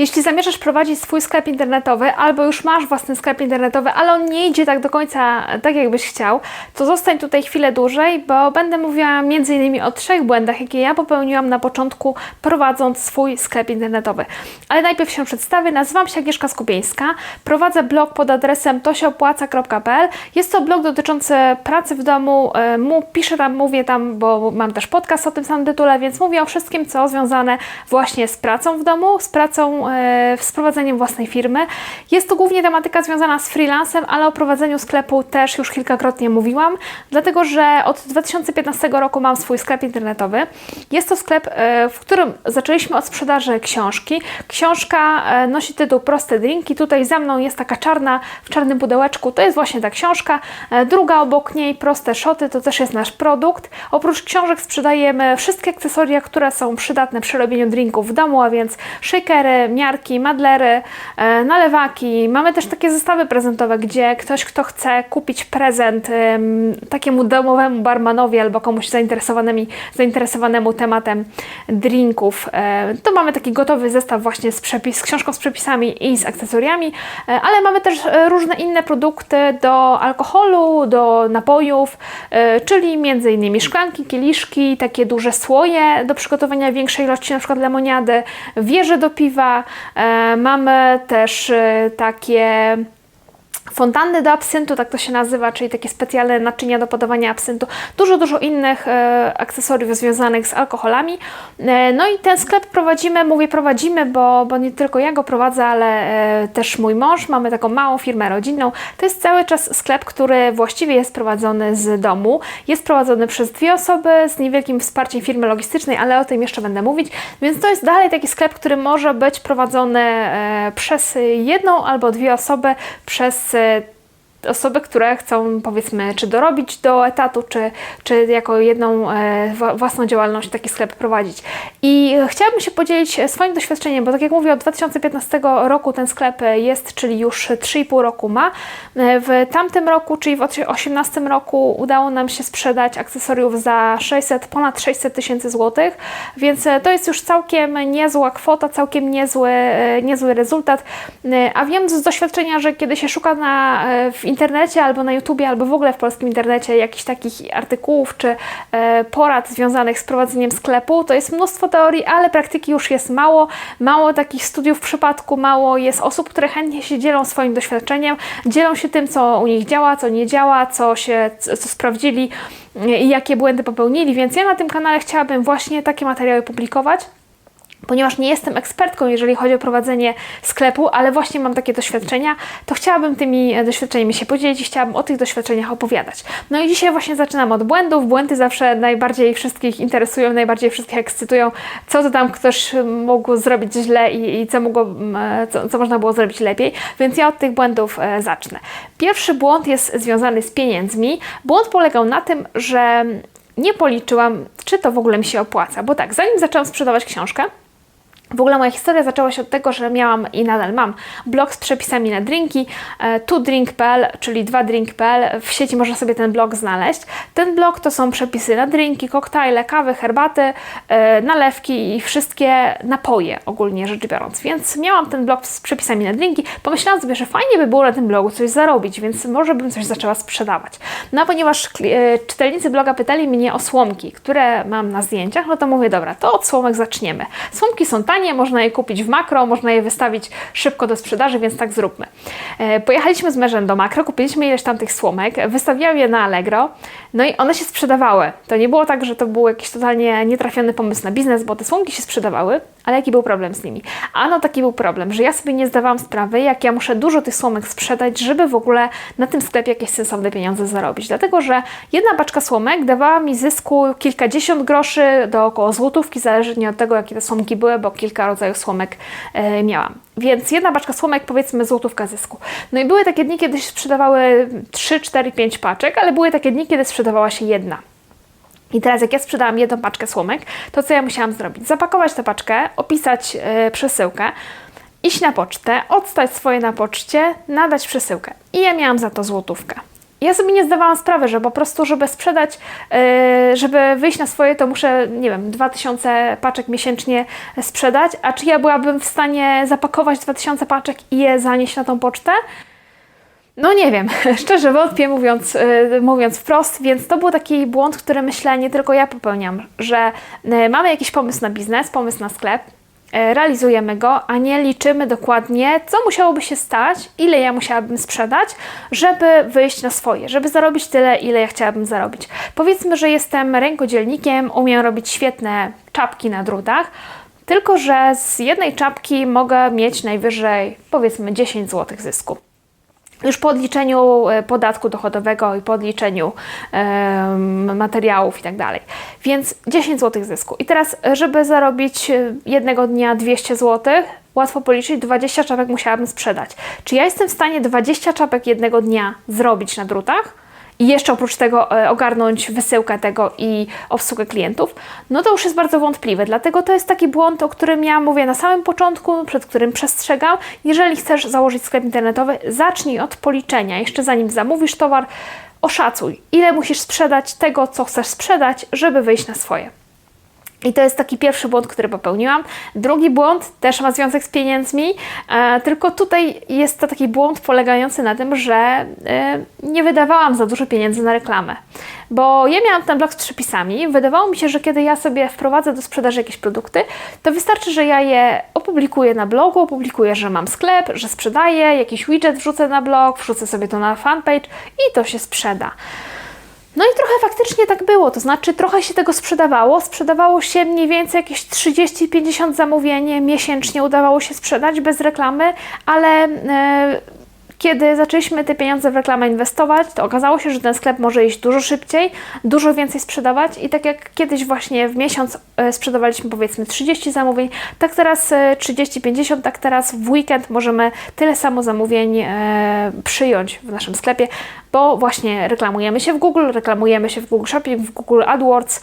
Jeśli zamierzasz prowadzić swój sklep internetowy, albo już masz własny sklep internetowy, ale on nie idzie tak do końca tak, jakbyś chciał, to zostań tutaj chwilę dłużej, bo będę mówiła m.in. o trzech błędach, jakie ja popełniłam na początku, prowadząc swój sklep internetowy. Ale najpierw się przedstawię. Nazywam się Agnieszka Skupieńska. Prowadzę blog pod adresem tosiopłaca.pl. Jest to blog dotyczący pracy w domu. E, Piszę tam, mówię tam, bo mam też podcast o tym samym tytule, więc mówię o wszystkim, co związane właśnie z pracą w domu, z pracą, z prowadzeniem własnej firmy. Jest to głównie tematyka związana z freelancem, ale o prowadzeniu sklepu też już kilkakrotnie mówiłam, dlatego że od 2015 roku mam swój sklep internetowy. Jest to sklep, e, w którym zaczęliśmy od sprzedaży książki. Książka e, nosi tytuł Proste Drinki. Tutaj za mną jest taka czarna, w czarnym pudełeczku, to jest właśnie ta książka. E, Druga obok niej, Proste Szoty, to też jest nasz produkt. Oprócz książek sprzedajemy wszystkie akcesoria, które są przydatne przy robieniu drinków w domu, a więc shakery, madlery, e, nalewaki. Mamy też takie zestawy prezentowe, gdzie ktoś, kto chce kupić prezent em, takiemu domowemu barmanowi albo komuś zainteresowanymi, zainteresowanemu tematem drinków, e, to mamy taki gotowy zestaw właśnie z, przepis, z książką z przepisami i z akcesoriami, e, ale mamy też różne inne produkty do alkoholu, do napojów, czyli innymi szklanki, kieliszki, takie duże słoje do przygotowania większej ilości, na przykład lemoniady, wieże do piwa. E, Mamy też e, takie fontanny do absyntu, tak to się nazywa, czyli takie specjalne naczynia do podawania absyntu. Dużo, dużo innych e, akcesoriów związanych z alkoholami. E, no i ten sklep prowadzimy, mówię prowadzimy, bo, bo nie tylko ja go prowadzę, ale e, też mój mąż. Mamy taką małą firmę rodzinną. To jest cały czas sklep, który właściwie jest prowadzony z domu. Jest prowadzony przez dwie osoby z niewielkim wsparciem firmy logistycznej, ale o tym jeszcze będę mówić. Więc to jest dalej taki sklep, który może być prowadzony e, przez jedną albo dwie osoby, przez e, osoby, które chcą powiedzmy czy dorobić do etatu, czy, czy jako jedną e, własną działalność taki sklep prowadzić. I chciałabym się podzielić e, swoim doświadczeniem, bo tak jak mówię, od 2015 roku ten sklep e, jest, czyli już 3,5 roku ma. E, W tamtym roku, czyli w 2018 roku udało nam się sprzedać akcesoriów za 600, ponad 600 tysięcy złotych, więc to jest już całkiem niezła kwota, całkiem niezły, niezły rezultat. A wiem z doświadczenia, że kiedy się szuka na, w internecie albo na YouTubie, albo w ogóle w polskim internecie jakichś takich artykułów czy e, porad związanych z prowadzeniem sklepu, to jest mnóstwo teorii, ale praktyki już jest mało. Mało takich studiów w przypadku, mało jest osób, które chętnie się dzielą swoim doświadczeniem, dzielą się tym, co u nich działa, co nie działa, co się, co sprawdzili i jakie błędy popełnili, więc ja na tym kanale chciałabym właśnie takie materiały publikować ponieważ nie jestem ekspertką, jeżeli chodzi o prowadzenie sklepu, ale właśnie mam takie doświadczenia, to chciałabym tymi e, doświadczeniami się podzielić i chciałabym o tych doświadczeniach opowiadać. No i dzisiaj właśnie zaczynam od błędów. Błędy zawsze najbardziej wszystkich interesują, najbardziej wszystkich ekscytują. Co to tam ktoś mógł zrobić źle i, i co, mogło, m, e, co, co można było zrobić lepiej, więc ja od tych błędów e, zacznę. Pierwszy błąd jest związany z pieniędzmi. Błąd polegał na tym, że nie policzyłam, czy to w ogóle mi się opłaca, bo tak, zanim zaczęłam sprzedawać książkę, w ogóle moja historia zaczęła się od tego, że miałam i nadal mam blog z przepisami na drinki, e, tudrink.pl, czyli 2drink.pl. W sieci można sobie ten blog znaleźć. Ten blog to są przepisy na drinki, koktajle, kawy, herbaty, e, nalewki i wszystkie napoje ogólnie rzecz biorąc. Więc miałam ten blog z przepisami na drinki. Pomyślałam sobie, że fajnie by było na tym blogu coś zarobić, więc może bym coś zaczęła sprzedawać. No a ponieważ e, czytelnicy bloga pytali mnie o słomki, które mam na zdjęciach, no to mówię, dobra, to od słomek zaczniemy. Słomki są tanie, można je kupić w makro, można je wystawić szybko do sprzedaży, więc tak zróbmy. E, Pojechaliśmy z mężem do makro, kupiliśmy ileś tam tych słomek, wystawiałam je na Allegro, no i one się sprzedawały. To nie było tak, że to był jakiś totalnie nietrafiony pomysł na biznes, bo te słomki się sprzedawały, ale jaki był problem z nimi? Ano taki był problem, że ja sobie nie zdawałam sprawy, jak ja muszę dużo tych słomek sprzedać, żeby w ogóle na tym sklepie jakieś sensowne pieniądze zarobić. Dlatego, że jedna paczka słomek dawała mi zysku kilkadziesiąt groszy do około złotówki, zależnie od tego, jakie te słomki były, bo kilka rodzajów słomek e, miałam. Więc jedna paczka słomek, powiedzmy złotówka zysku. No i były takie dni, kiedy się sprzedawały 3, 4, 5 paczek, ale były takie dni, kiedy sprzedawała się jedna. I teraz jak ja sprzedałam jedną paczkę słomek, to co ja musiałam zrobić? Zapakować tę paczkę, opisać e, przesyłkę, iść na pocztę, odstać swoje na poczcie, nadać przesyłkę. I ja miałam za to złotówkę. ja sobie nie zdawałam sprawy, że po prostu, żeby sprzedać, yy, żeby wyjść na swoje, to muszę, nie wiem, 2000 paczek miesięcznie sprzedać, a czy ja byłabym w stanie zapakować 2000 paczek i je zanieść na tą pocztę? No nie wiem, szczerze wątpię mówiąc, yy, mówiąc wprost, więc to był taki błąd, który myślę nie tylko ja popełniam, że yy, mamy jakiś pomysł na biznes, pomysł na sklep, yy, realizujemy go, a nie liczymy dokładnie, co musiałoby się stać, ile ja musiałabym sprzedać, żeby wyjść na swoje, żeby zarobić tyle, ile ja chciałabym zarobić. Powiedzmy, że jestem rękodzielnikiem, umiem robić świetne czapki na drutach, tylko że z jednej czapki mogę mieć najwyżej powiedzmy 10 zł zysku już po odliczeniu e, podatku dochodowego i po odliczeniu materiałów i tak dalej. Więc 10 zł zysku. I teraz, żeby zarobić e, jednego dnia 200 zł, łatwo policzyć, 20 czapek musiałabym sprzedać. Czy ja jestem w stanie 20 czapek jednego dnia zrobić na drutach? I jeszcze oprócz tego e, ogarnąć wysyłkę tego i obsługę klientów, no to już jest bardzo wątpliwe. Dlatego to jest taki błąd, o którym ja mówię na samym początku, przed którym przestrzegam. Jeżeli chcesz założyć sklep internetowy, zacznij od policzenia. Jeszcze zanim zamówisz towar, oszacuj, ile musisz sprzedać tego, co chcesz sprzedać, żeby wyjść na swoje. I to jest taki pierwszy błąd, który popełniłam. Drugi błąd też ma związek z pieniędzmi, e, tylko tutaj jest to taki błąd polegający na tym, że e, nie wydawałam za dużo pieniędzy na reklamę. Bo ja miałam ten blog z przepisami. Wydawało mi się, że kiedy ja sobie wprowadzę do sprzedaży jakieś produkty, to wystarczy, że ja je opublikuję na blogu, opublikuję, że mam sklep, że sprzedaję, jakiś widget wrzucę na blog, wrzucę sobie to na fanpage i to się sprzeda. No i trochę faktycznie tak było, to znaczy trochę się tego sprzedawało. Sprzedawało się mniej więcej jakieś 30-50 zamówień miesięcznie udawało się sprzedać bez reklamy, ale e, kiedy zaczęliśmy te pieniądze w reklamę inwestować, to okazało się, że ten sklep może iść dużo szybciej, dużo więcej sprzedawać i tak jak kiedyś właśnie w miesiąc e, sprzedawaliśmy powiedzmy 30 zamówień, tak teraz 30-50, tak teraz w weekend możemy tyle samo zamówień e, przyjąć w naszym sklepie, bo właśnie reklamujemy się w Google, reklamujemy się w Google Shopping, w Google AdWords, e,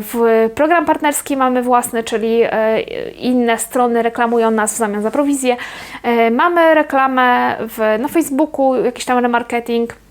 w program partnerski mamy własny, czyli e, inne strony reklamują nas w zamian za prowizję. E, mamy reklamę w, na Facebooku, jakiś tam remarketing.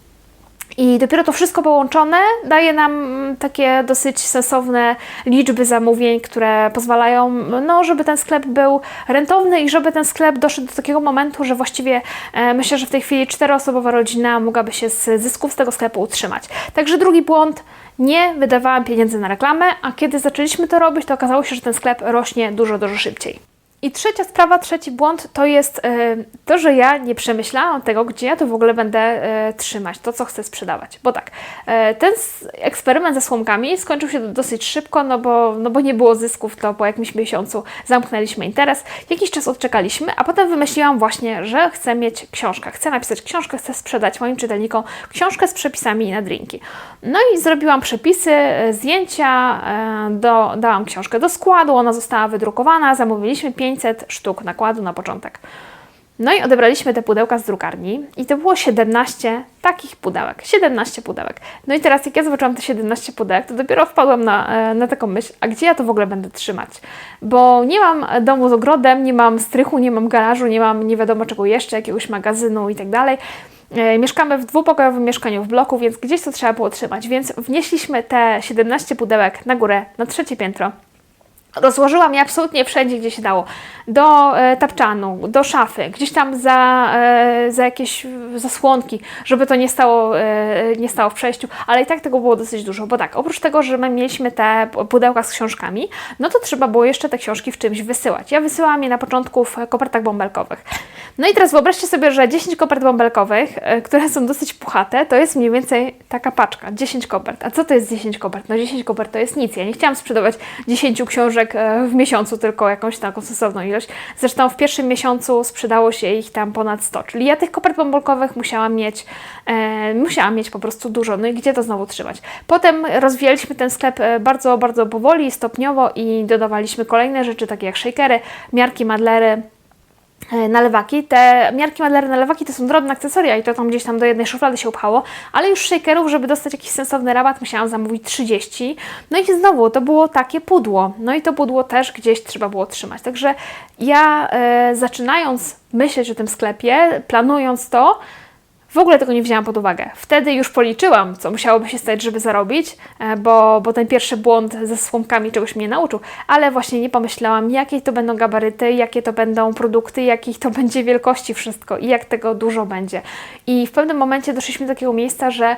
I dopiero to wszystko połączone daje nam takie dosyć sensowne liczby zamówień, które pozwalają, no, żeby ten sklep był rentowny i żeby ten sklep doszedł do takiego momentu, że właściwie e, myślę, że w tej chwili czteroosobowa rodzina mogłaby się z zysków z tego sklepu utrzymać. Także drugi błąd, nie wydawałam pieniędzy na reklamę, a kiedy zaczęliśmy to robić, to okazało się, że ten sklep rośnie dużo, dużo szybciej. I trzecia sprawa, trzeci błąd to jest e, to, że ja nie przemyślałam tego, gdzie ja to w ogóle będę e, trzymać, to co chcę sprzedawać. Bo tak, e, ten eksperyment ze słomkami skończył się dosyć szybko, no bo, no bo nie było zysków, to po jakimś miesiącu zamknęliśmy interes. Jakiś czas odczekaliśmy, a potem wymyśliłam właśnie, że chcę mieć książkę. Chcę napisać książkę, chcę sprzedać moim czytelnikom książkę z przepisami na drinki. No i zrobiłam przepisy, zdjęcia, do, dałam książkę do składu, ona została wydrukowana, zamówiliśmy 500 sztuk nakładu na początek. No i odebraliśmy te pudełka z drukarni i to było 17 takich pudełek. 17 pudełek. No i teraz jak ja zobaczyłam te 17 pudełek, to dopiero wpadłam na, e, na taką myśl, a gdzie ja to w ogóle będę trzymać? Bo nie mam domu z ogrodem, nie mam strychu, nie mam garażu, nie mam nie wiadomo czego jeszcze, jakiegoś magazynu i tak dalej. E, mieszkamy w dwupokojowym mieszkaniu w bloku, więc gdzieś to trzeba było trzymać. Więc wnieśliśmy te 17 pudełek na górę, na trzecie piętro. Rozłożyłam je absolutnie wszędzie, gdzie się dało. Do e, tapczanu, do szafy, gdzieś tam za, e, za jakieś zasłonki, żeby to nie stało, e, nie stało w przejściu, ale i tak tego było dosyć dużo, bo tak, oprócz tego, że my mieliśmy te pudełka z książkami, no to trzeba było jeszcze te książki w czymś wysyłać. Ja wysyłałam je na początku w kopertach bąbelkowych. No i teraz wyobraźcie sobie, że 10 kopert bąbelkowych, e, które są dosyć puchate, to jest mniej więcej taka paczka, 10 kopert. A co to jest 10 kopert? No 10 kopert to jest nic. Ja nie chciałam sprzedawać 10 książek e, w miesiącu, tylko jakąś taką sensowną ilość. Zresztą w pierwszym miesiącu sprzedało się ich tam ponad 100. Czyli ja tych kopert bąbelkowych musiałam mieć, e, musiałam mieć po prostu dużo. No i gdzie to znowu trzymać? Potem rozwijaliśmy ten sklep e, bardzo, bardzo powoli, stopniowo i dodawaliśmy kolejne rzeczy, takie jak shakery, miarki, madlery, nalewaki. Te miarki Madlery nalewaki to są drobne akcesoria i to tam gdzieś tam do jednej szuflady się upchało, ale już shakerów, żeby dostać jakiś sensowny rabat, musiałam zamówić 30. No i znowu to było takie pudło. No i to pudło też gdzieś trzeba było trzymać. Także ja e, zaczynając myśleć o tym sklepie, planując to, W ogóle tego nie wzięłam pod uwagę. Wtedy już policzyłam, co musiałoby się stać, żeby zarobić, e, bo, bo ten pierwszy błąd ze słomkami czegoś mnie nauczył, ale właśnie nie pomyślałam, jakie to będą gabaryty, jakie to będą produkty, jakich to będzie wielkości wszystko i jak tego dużo będzie. I w pewnym momencie doszliśmy do takiego miejsca, że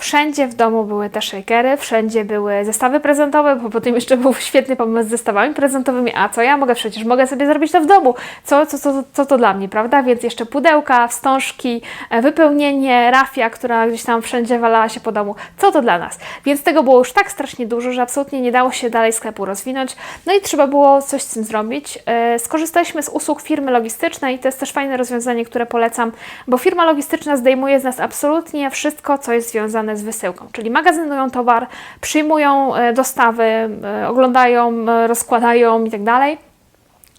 Wszędzie w domu były te shakery, wszędzie były zestawy prezentowe, bo potem jeszcze był świetny pomysł z zestawami prezentowymi. A co ja mogę? Przecież mogę sobie zrobić to w domu. Co, co, co, co to dla mnie, prawda? Więc jeszcze pudełka, wstążki, e, wypełnienie, rafia, która gdzieś tam wszędzie walała się po domu. Co to dla nas? Więc tego było już tak strasznie dużo, że absolutnie nie dało się dalej sklepu rozwinąć. No i trzeba było coś z tym zrobić. E, Skorzystaliśmy z usług firmy logistycznej. To jest też fajne rozwiązanie, które polecam, bo firma logistyczna zdejmuje z nas absolutnie wszystko, co jest związane z wysyłką. Czyli magazynują towar, przyjmują e, dostawy, e, oglądają, e, rozkładają i tak.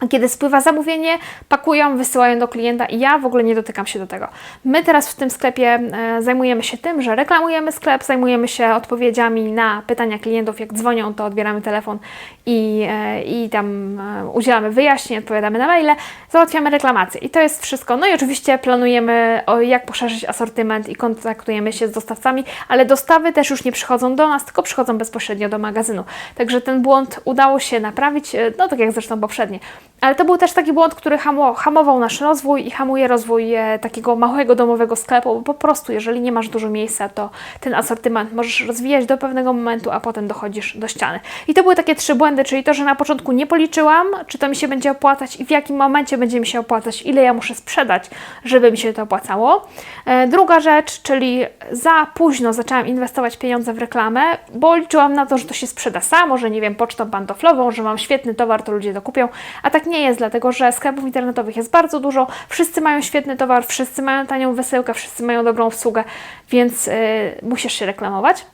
Kiedy spływa zamówienie, pakują, wysyłają do klienta i ja w ogóle nie dotykam się do tego. My teraz w tym sklepie e, zajmujemy się tym, że reklamujemy sklep, zajmujemy się odpowiedziami na pytania klientów. Jak dzwonią, to odbieramy telefon i, e, i tam e, udzielamy wyjaśnień, odpowiadamy na maile, załatwiamy reklamacje. I to jest wszystko. No i oczywiście planujemy, jak poszerzyć asortyment i kontaktujemy się z dostawcami, ale dostawy też już nie przychodzą do nas, tylko przychodzą bezpośrednio do magazynu. Także ten błąd udało się naprawić, no tak jak zresztą poprzednie. Ale to był też taki błąd, który hamo, hamował nasz rozwój i hamuje rozwój e, takiego małego domowego sklepu, bo po prostu jeżeli nie masz dużo miejsca, to ten asortyment możesz rozwijać do pewnego momentu, a potem dochodzisz do ściany. I to były takie trzy błędy, czyli to, że na początku nie policzyłam, czy to mi się będzie opłacać i w jakim momencie będzie mi się opłacać, ile ja muszę sprzedać, żeby mi się to opłacało. E, druga rzecz, czyli za późno zaczęłam inwestować pieniądze w reklamę, bo liczyłam na to, że to się sprzeda samo, że nie wiem, pocztą pantoflową, że mam świetny towar, to ludzie to kupią, a tak nie jest, dlatego że sklepów internetowych jest bardzo dużo, wszyscy mają świetny towar, wszyscy mają tanią wysyłkę, wszyscy mają dobrą obsługę, więc yy, musisz się reklamować.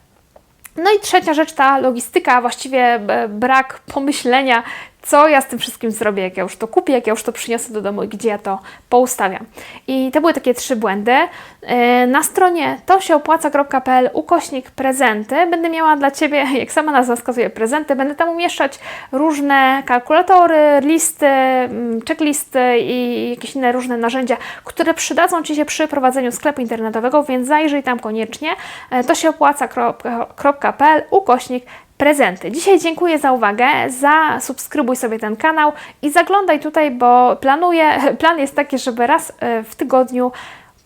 No i trzecia rzecz, ta logistyka, właściwie e, brak pomyślenia, co ja z tym wszystkim zrobię, jak ja już to kupię, jak ja już to przyniosę do domu i gdzie ja to poustawiam. I to były takie trzy błędy. E, Na stronie tosieopłaca.pl ukośnik prezenty będę miała dla Ciebie, jak sama nazwa wskazuje, prezenty. Będę tam umieszczać różne kalkulatory, listy, mm, checklisty i jakieś inne różne narzędzia, które przydadzą Ci się przy prowadzeniu sklepu internetowego, więc zajrzyj tam koniecznie. E, tosieopłaca.pl ukośnik prezenty. Dzisiaj dziękuję za uwagę, zasubskrybuj sobie ten kanał i zaglądaj tutaj, bo planuję, plan jest taki, żeby raz e, w tygodniu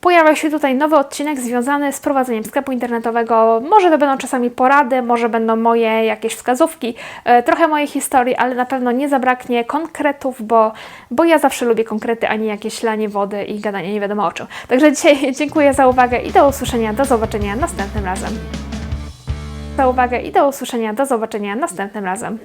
Pojawia się tutaj nowy odcinek związany z prowadzeniem sklepu internetowego. Może to będą czasami porady, może będą moje jakieś wskazówki, e, trochę mojej historii, ale na pewno nie zabraknie konkretów, bo, bo ja zawsze lubię konkrety, a nie jakieś lanie wody i gadanie nie wiadomo o czym. Także dzisiaj dziękuję za uwagę i do usłyszenia, do zobaczenia następnym razem. Za uwagę i do usłyszenia, do zobaczenia następnym razem.